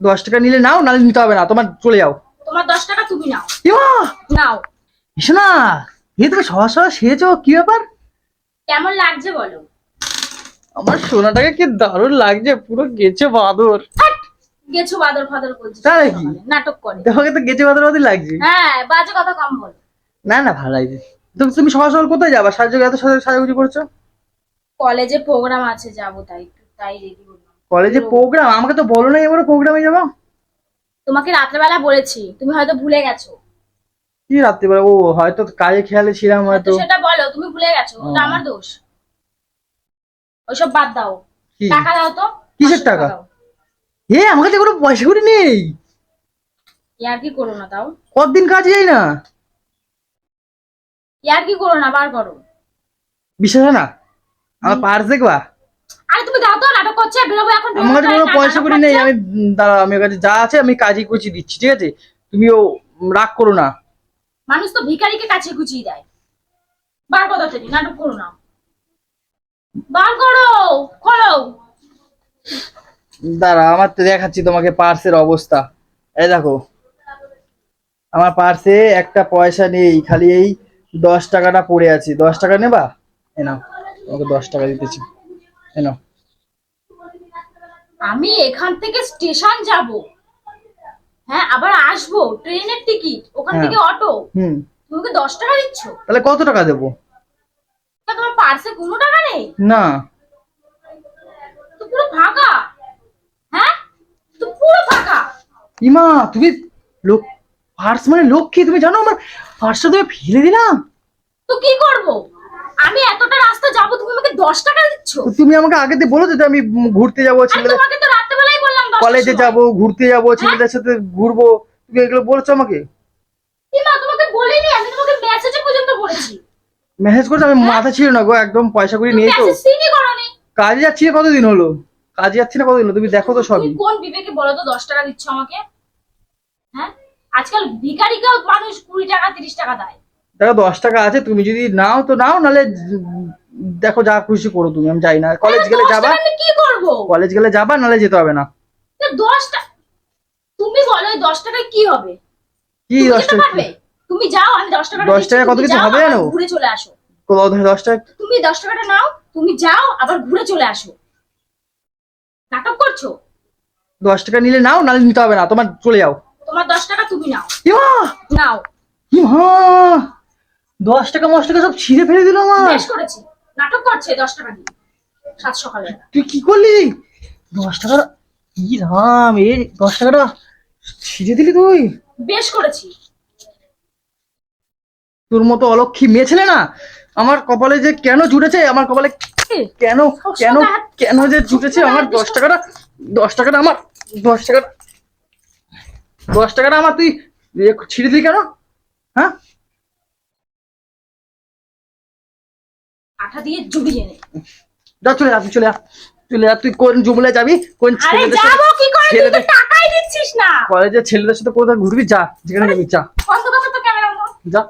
দশ টাকা নিলে নাও নাহলে নিতে হবে না তোমার চলে যাও। তোমার দশ টাকা তুমি নাও। ইমা! নাও। এসো না এই তুমি সবার সবার সেরেছো কি ব্যাপার? কেমন লাগছে বলো? আমার সোনাটাকে কি দারুণ লাগছে পুরো গেছে বাদর! গেছো বাদর ফাদর করছিস তাই নাকি? নাটক করে। তোমাকে তো গেছে বাদর মতোই লাগছে। হ্যাঁ বাজে কথা কম বলো। না না ভালো লাগছে। তো তুমি সকাল সকাল কোথায় যাবা? সাহায্য এত সাজা- সাজাগুজি করছ? কলেজে প্রোগ্রাম আছে যাব তাই তাই রেডি হলাম। কলেজে প্রোগ্রাম আমাকে তো বলো না এবারে প্রোগ্রামে যাব। তোমাকে রাত্রেবেলা বলেছি তুমি হয়তো ভুলে গেছো। কি রাত্রিবেলা? ও হয়তো কাজে খেয়ালে ছিলাম তো হয়তো। সেটা বলো তুমি ভুলে গেছো ওটা আমার দোষ। ওইসব বাদ দাও। টাকা দাও তো কিসের টাকা? হে আমার কাছে কোনো পয়সা করি নেই। ইয়ার কি করো না তাও? কতদিন কাজে যাই না? ইয়ার কি করো না বার করো। বিশ্বাস না? আমার পার্স দেখবা আরে তুমি দাও তো নাটক করছে বেরোবো এখন আমার কাছে কোনো পয়সা করি নেই আমি দাঁড়া আমার কাছে যা আছে আমি কাজই কুচি দিচ্ছি ঠিক আছে? তুমিও রাগ করো না। মানুষ তো ভিখারিকে কাছে গুছিয়ে দেয়। বার কথা থেকে নাটক করো না। বার করো খোলো দাঁড়া আমার তো দেখাচ্ছি তোমাকে পার্সের অবস্থা। এই দেখো আমার পার্সে একটা পয়সা নেই খালি এই দশ টাকাটা পড়ে আছে। দশ টাকা নেবা? এ নাও তোমাকে দশ টাকা দিতেছি। এ নাও। আমি এখান থেকে স্টেশন যাব। হ্যাঁ আবার আসব ট্রেনের টিকিট ওখান হ্যাঁ। থেকে অটো। হুম। তুমি কি দশ টাকা দিচ্ছ? তাহলে কত টাকা দেবো? তা তোমার পার্সে কোনো টাকা নেই? না। তো পুরো ফাঁকা। হ্যাঁ? তো পুরো ফাঁকা। ইমা তুমি লোক পার্স মানে লক্ষ্মী তুমি জানো আমার পার্সটা তুমি ফেলে দিলাম। তো কি করব? আমি এতটা রাস্তা যাব তুমি আমাকে দশ টাকা দিচ্ছ? তুমি আমাকে আগে দিয়ে বলো যে আমি ঘুরতে যাব ছেলেদের তোমাকে তো রাত্রেবেলাই বললাম কলেজে। যাব ঘুরতে যাব ছেলেদের সাথে ঘুরবো। তুমি এগুলো বলছো আমাকে? কি মা তোমাকে বলিনি? আমি তোমাকে মেসেজে পর্যন্ত বলেছি। মেসেজ করছ? আমি মাথা ছিল না গো একদম পয়সা করে নেই তো। মেসেজ করনি। কাজে যাচ্ছি না কতদিন হলো? কাজে যাচ্ছি না কতদিন হলো? তুমি দেখো তো সবই। কোন বিবেকে বলো তো দশ টাকা দিচ্ছ আমাকে? হ্যাঁ? আজকাল ভিখারিকেও মানুষ কুড়ি টাকা তিরিশ টাকা দেয়। দেখো দশ টাকা আছে তুমি যদি নাও তো নাও নালে দেখো যা খুশি করো তুমি আমি যাই না। কলেজ গেলে যাবা? কি করব? কলেজ গেলে যাবা নালে যেতে হবে না। দশ টাকা তুমি বলো দশ টাকায় কি হবে? কি দশ টাকা? তুমি যাও আমি দশ টাকা দশ টাকা কত কিছু হবে জানো? ঘুরে চলে আসো। দশ টাকা? তুমি দশ টাকাটা নাও তুমি যাও আবার ঘুরে চলে আসো। নাটক করছ? দশ টাকা নিলে নাও নালে নিতে হবে না তোমার চলে যাও। তোমার দশ টাকা তুমি নাও। নাও। ইমা! দশ টাকা দশ টাকা সব ছিঁড়ে ফেলে দিল আমার। বেশ করেছি। নাটক করছে দশ টাকা দিয়ে। সাত সকালে। তুই কি করলি? দশ টাকা কি রাম এ দশ টাকাটা ছিঁড়ে দিলি তুই? বেশ করেছি। তোর মতো অলক্ষী মেয়ে ছেলে না? আমার কপালে যে কেন জুটেছে আমার কপালে কেন কেন কেন যে জুটেছে আমার দশ টাকাটা দশ টাকাটা আমার দশ টাকাটা দশ টাকাটা আমার তুই ছিঁড়ে দিলি কেন? হ্যাঁ? আঠা দিয়ে জড়িয়ে নে। যা চলে যা চলে যা চলে যা তুই কোন জুমলে যাবি? কোন আরে ছেলেদের যাব কি করে? তুই তো ছেলেদের টাকাই দিচ্ছিস না। কলেজে ছেলেদের সাথে কোথাও ঘুরবি? যা যেখানে যাবি যা। কত কথা তো ক্যামেরা যা।